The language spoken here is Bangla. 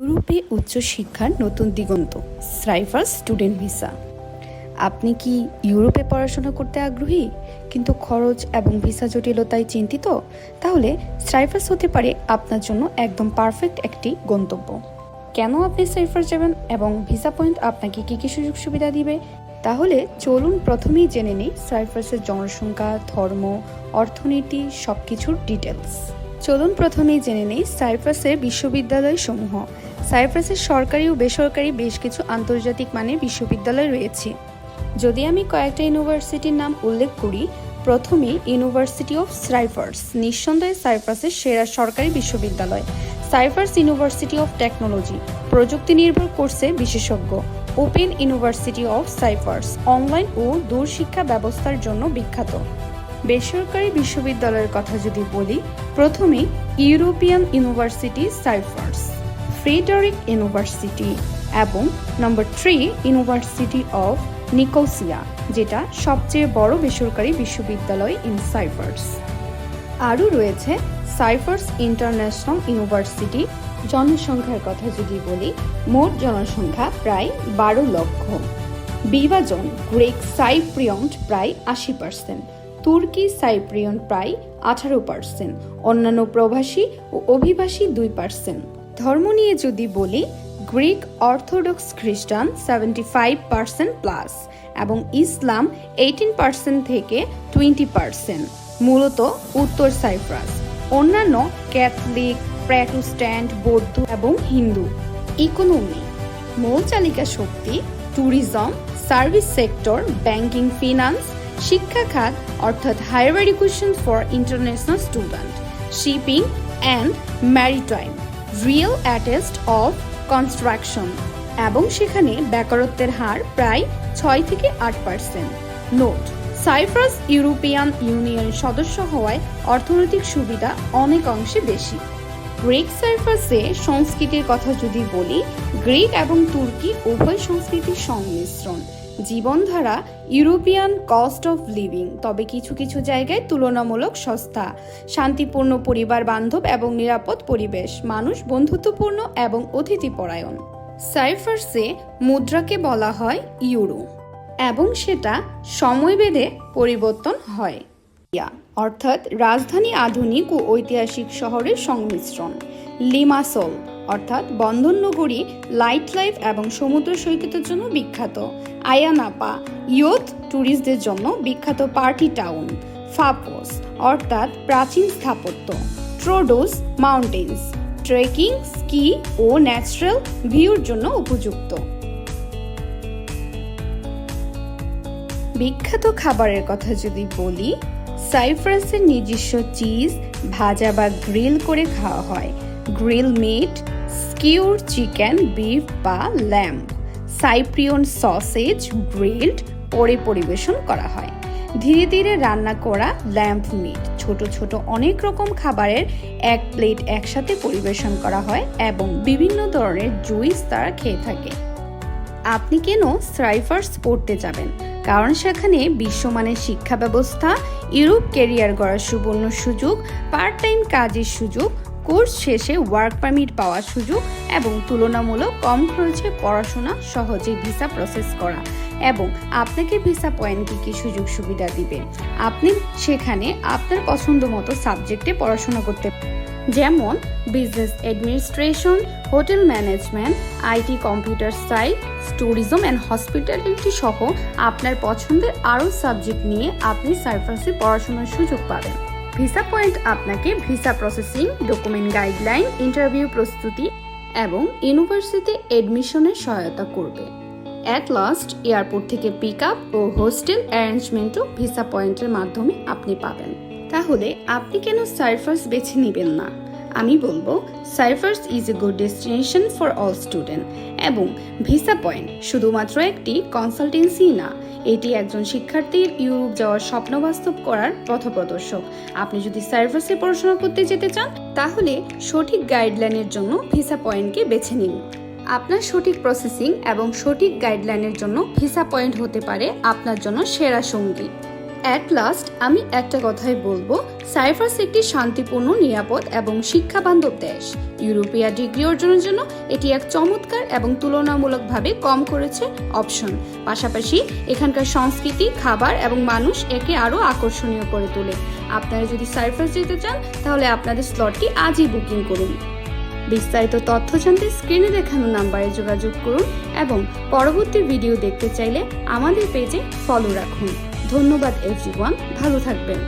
ইউরোপে উচ্চশিক্ষার নতুন দিগন্ত স্রাইফার্স স্টুডেন্ট ভিসা। আপনি কি ইউরোপে পড়াশোনা করতে আগ্রহী? কিন্তু খরচ এবং ভিসা জটিলতায় চিন্তিত? তাহলে স্ট্রাইফার্স হতে পারে আপনার জন্য একদম পারফেক্ট একটি গন্তব্য। কেন আপনি স্ট্রাইফার্স যাবেন এবং ভিসা পয়েন্ট আপনাকে কী কী সুযোগ সুবিধা দিবে? তাহলে চলুন প্রথমেই জেনে নিই সাইফার্সের জনসংখ্যা, ধর্ম, অর্থনীতি সব কিছুর ডিটেলস চলুন প্রথমেই জেনে নিই সাইপ্রাসের বিশ্ববিদ্যালয় সমূহ সাইপ্রাসের সরকারি ও বেসরকারি বেশ কিছু আন্তর্জাতিক মানের বিশ্ববিদ্যালয় রয়েছে। যদি আমি কয়েকটা ইউনিভার্সিটির নাম উল্লেখ করি, প্রথমে ইউনিভার্সিটি অফ সাইফার্স, নিঃসন্দেহে সাইপ্রাসের সেরা সরকারি বিশ্ববিদ্যালয়। সাইফার্স ইউনিভার্সিটি অফ টেকনোলজি প্রযুক্তি নির্ভর কোর্সে বিশেষজ্ঞ। Open university of Cyprus, online ও দূরশিক্ষা ব্যবস্থার জন্য বিখ্যাত। বেসরকারি বিশ্ববিদ্যালয়ের কথা যদি বলি, প্রথমে European university Cyprus. Frederick university এবং number three university of Nicosia যেটা সবচেয়ে বড় বেসরকারি বিশ্ববিদ্যালয় ইন সাইফার্স আরও রয়েছে সাইফার্স ইন্টারন্যাশনাল ইউনিভার্সিটি জনসংখ্যার কথা যদি বলি, মোট জনসংখ্যা প্রায় বারো লক্ষ। বিভাজন গ্রেক সাইপ্রিয়ন্ট প্রায় আশি পার্সেন্ট তুর্কি সাইপ্রিয়ন প্রায় আঠারো পার্সেন্ট অন্যান্য প্রবাসী ও অভিবাসী দুই পার্সেন্ট ধর্ম নিয়ে যদি বলি, গ্রিক অর্থোডক্স খ্রিস্টান সেভেন্টি ফাইভ পার্সেন্ট প্লাস এবং ইসলাম এইটিন পার্সেন্ট থেকে টোয়েন্টি পার্সেন্ট মূলত উত্তর সাইপ্রাস। অন্যান্য ক্যাথলিক প্র্যাটোস্ট্যান্ট বৌদ্ধ এবং হিন্দু। ইকোনমি মূল চালিকা শক্তি, tourism, service sector, banking, finance, শিক্ষা খাত, অর্থাৎ higher education for international student, shipping, and maritime. Real estate of construction এবং সেখানে বেকারত্বের হার প্রায় ছয় থেকে আট percent note Cyprus European Union সদস্য হওয়ায় অর্থনৈতিক সুবিধা অনেক অংশে বেশি। গ্রিক সাইপ্রাসে সংস্কৃতির কথা যদি বলি গ্রিক এবং তুর্কি উভয় সংস্কৃতির সংমিশ্রণ। জীবনধারা ইউরোপিয়ান কস্ট অফ লিভিং, তবে কিছু কিছু জায়গায় তুলনামূলক সস্তা। শান্তিপূর্ণ পরিবার বান্ধব এবং নিরাপদ পরিবেশ, মানুষ বন্ধুত্বপূর্ণ এবং অতিথিপরায়ণ। সাইফার্সে মুদ্রাকে বলা হয় ইউরো, এবং সেটা সময়ভেদে পরিবর্তন হয়। অর্থাৎ রাজধানী আধুনিক ও ঐতিহাসিক শহরের সংমিশ্রণ, লিমাসোল। অর্থাৎ বন্ধন নগরী লাইট লাইফ এবং সমুদ্র সৈকতের জন্য বিখ্যাত। আয়ানাপা, ইয়থ ট্যুরিস্টদের জন্য বিখ্যাত পার্টি টাউন, ফাপোস, অর্থাৎ প্রাচীন স্থাপত্য ট্রোডোস মাউন্টেন্স, ট্রেকিং, স্কি ও ন্যাচারাল ভিউর জন্য উপযুক্ত। বিখ্যাত খাবারের কথা যদি বলি, সাইপ্রাসের নিজস্ব চিজ ভাজা বা গ্রিল করে খাওয়া হয়। Grill meat, skewer chicken, beef বা ল্যাম্প সাইপ্রিয়ন সসেজ গ্রিলড পরে পরিবেশন করা হয়। ধীরে ধীরে রান্না করা ল্যাম্প মিট। ছোট ছোট অনেক রকম খাবারের এক প্লেট একসাথে পরিবেশন করা হয় এবং বিভিন্ন ধরনের জুইস তারা খেয়ে থাকে। আপনি কেন স্ট্রাইফার্স পড়তে যাবেন? কারণ সেখানে বিশ্বমানের শিক্ষা ব্যবস্থা ইউরোপ ক্যারিয়ার গড়ার সুবর্ণ সুযোগ পার্ট টাইম কাজের সুযোগ কোর্স শেষে ওয়ার্ক পারমিট পাওয়ার সুযোগ এবং তুলনামূলক কম খরচে পড়াশোনা সহজে ভিসা প্রসেস করা এবং আপনাকে ভিসা পয়েন্ট কী কী সুযোগ সুবিধা দিবে। আপনি সেখানে আপনার পছন্দ মতো সাবজেক্টে পড়াশোনা করতে যেমন business administration hotel management IT computer science tourism and hospitality সহ আপনার পছন্দের আরও সাবজেক্ট নিয়ে আপনি সাইপ্রাসে পড়াশোনার সুযোগ পাবেন। ভিসা পয়েন্ট আপনাকে visa processing, document guideline, interview প্রস্তুতি এবং ইউনিভার্সিটি অ্যাডমিশনে সহায়তা করবে। অ্যাট লাস্ট এয়ারপোর্ট থেকে পিক আপ ও হোস্টেল অ্যারেঞ্জমেন্টও ভিসা পয়েন্টের মাধ্যমে আপনি পাবেন। তাহলে আপনি কেন সার্ফাস বেছে নেবেন না? আমি বলব Cyprus is a good destination for all student এবং ভিসা পয়েন্ট শুধুমাত্র একটি কনসালটেন্সি না, এটি একজন শিক্ষার্থীর ইউরোপ যাওয়ার স্বপ্ন বাস্তব করার পথপ্রদর্শক। আপনি যদি সাইফার্সে পড়াশোনা করতে যেতে চান, তাহলে সঠিক গাইডলাইনের জন্য ভিসা পয়েন্টকে বেছে নিন। আপনার সঠিক প্রসেসিং এবং সঠিক গাইডলাইনের জন্য ভিসা পয়েন্ট হতে পারে আপনার জন্য সেরা সঙ্গী। অ্যাট লাস্ট আমি একটা কথাই বলব। সাইপ্রাস একটি শান্তিপূর্ণ, নিরাপদ এবং শিক্ষাবান্ধব দেশ। ইউরোপিয়া ডিগ্রি অর্জনের জন্য এটি এক চমৎকার এবং তুলনামূলকভাবে কম করেছে অপশন পাশাপাশি এখানকার সংস্কৃতি, খাবার এবং মানুষ একে আরও আকর্ষণীয় করে তোলে। আপনারা যদি সাইপ্রাস যেতে চান, তাহলে আপনাদের স্লটটি আজই বুকিং করুন। বিস্তারিত তথ্য জানতে স্ক্রিনে দেখানো নাম্বারে যোগাযোগ করুন এবং পরবর্তী ভিডিও দেখতে চাইলে আমাদের পেজে ফলো রাখুন। ধন্যবাদ এভরিওয়ান ভালো থাকবেন।